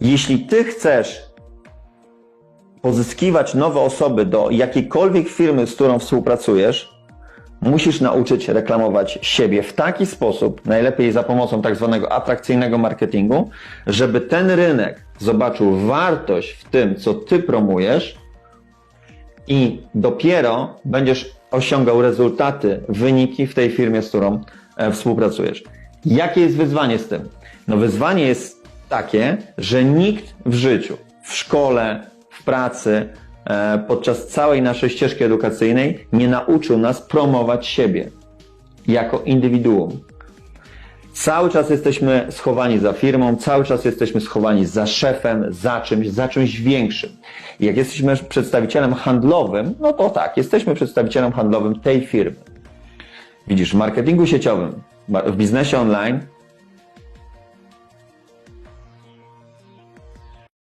Jeśli ty chcesz pozyskiwać nowe osoby do jakiejkolwiek firmy, z którą współpracujesz, musisz nauczyć reklamować siebie w taki sposób, najlepiej za pomocą tak zwanego atrakcyjnego marketingu, żeby ten rynek zobaczył wartość w tym, co ty promujesz i dopiero będziesz osiągał rezultaty, wyniki w tej firmie, z którą e, współpracujesz. Jakie jest wyzwanie z tym? No wyzwanie jest takie, że nikt w życiu, w szkole, w pracy, e, podczas całej naszej ścieżki edukacyjnej nie nauczył nas promować siebie jako indywiduum. Cały czas jesteśmy schowani za firmą, cały czas jesteśmy schowani za szefem, za czymś, za czymś większym. Jak jesteśmy przedstawicielem handlowym, no to tak, jesteśmy przedstawicielem handlowym tej firmy. Widzisz, w marketingu sieciowym, w biznesie online